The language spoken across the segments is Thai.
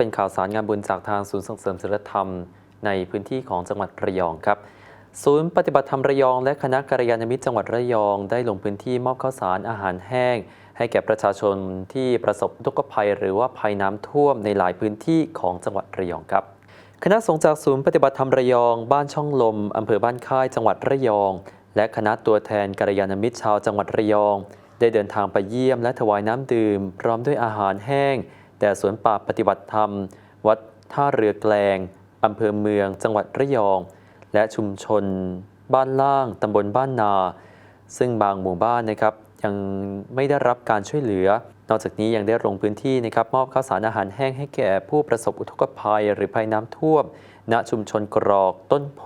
เป็นข่าวสารงานบุญจากทางศูนย์ส่งเสริมศิลธรรมในพื้นที่ของจังหวัดระยองครับ ศูนย์ปฏิบัติธรรมระยอง และคณะกัลยาณมิตรจังหวัดระยอง ได้ลงพื้นที่มอบข้าวสารอาหารแห้ง ให้แก่ประชาชนที่ประสบอุกภัย หรือว่าภัยน้ำท่วมในหลายพื้นที่ของจังหวัดระยองครับ คณะสงฆ์จากศูนย์ปฏิบัติธรรมระยอง บ้านช่องลมอำเภอบ้านค่ายจังหวัดระยอง และคณะตัวแทนกัลยาณมิตรชาวจังหวัดระยอง ได้เดินทางไปเยี่ยมและถวายน้ำดื่ม พร้อมด้วยอาหารแห้ง แด่สวนป่าปฏิบัติธรรม วัดท่าเรือแกลงอำเภอเมือง จังหวัดระยอง และชุมชน บ้านล่างตำบลบ้านนา ซึ่งบางหมู่บ้านนะครับยังไม่ได้รับการช่วยเหลือ นอกจากนี้ยังได้ลงพื้นที่นะครับมอบข้าวสารอาหารแห้งให้แก่ผู้ประสบอุทกภัย หรือภัยน้ำท่วม ณชุมชนกรอก ต้นโพ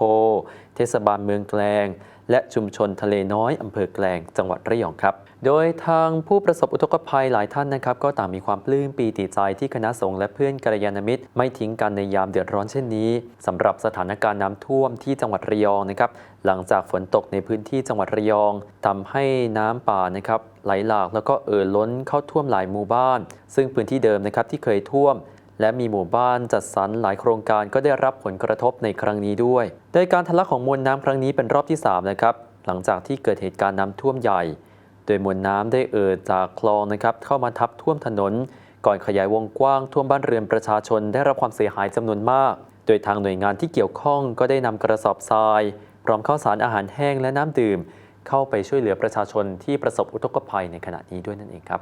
เทศบาลเมืองแกลง และชุมชนทะเลน้อยอำเภอแกลงจังหวัดระยองครับ โดยทางผู้ประสบอุทกภัยหลายท่านนะครับ ก็ต่างมีความปลื้มปีติใจที่คณะสงฆ์และเพื่อนกัลยาณมิตร ไม่ทิ้งกันในยามเดือดร้อนเช่นนี้สำหรับสถานการณ์น้ำท่วมที่จังหวัดระยองนะครับ หลังจากฝนตกในพื้นที่จังหวัดระยองทำให้น้ำป่านะครับไหลหลากแล้วก็เอ่อล้นเข้าท่วมหลายหมู่บ้าน ซึ่งพื้นที่เดิมนะครับที่เคยท่วม และมีหมู่บ้านจัดสรรหลายโครงการก็ได้รับผลกระทบในครั้งนี้ด้วย โดยการทะลักของมวลน้ำครั้งนี้เป็นรอบที่ 3 นะครับ หลังจากที่เกิดเหตุการณ์น้ำท่วมใหญ่ โดยมวลน้ำได้เอ่อจากคลองนะครับเข้ามาทับท่วมถนน ก่อนขยายวงกว้างท่วมบ้านเรือนประชาชนได้รับความเสียหายจำนวนมาก โดยทางหน่วยงานที่เกี่ยวข้องก็ได้นำกระสอบทราย พร้อมข้าวสารอาหารแห้งและน้ำดื่ม เข้าไปช่วยเหลือประชาชนที่ประสบอุทกภัยในขณะนี้ด้วยนั่นเองครับ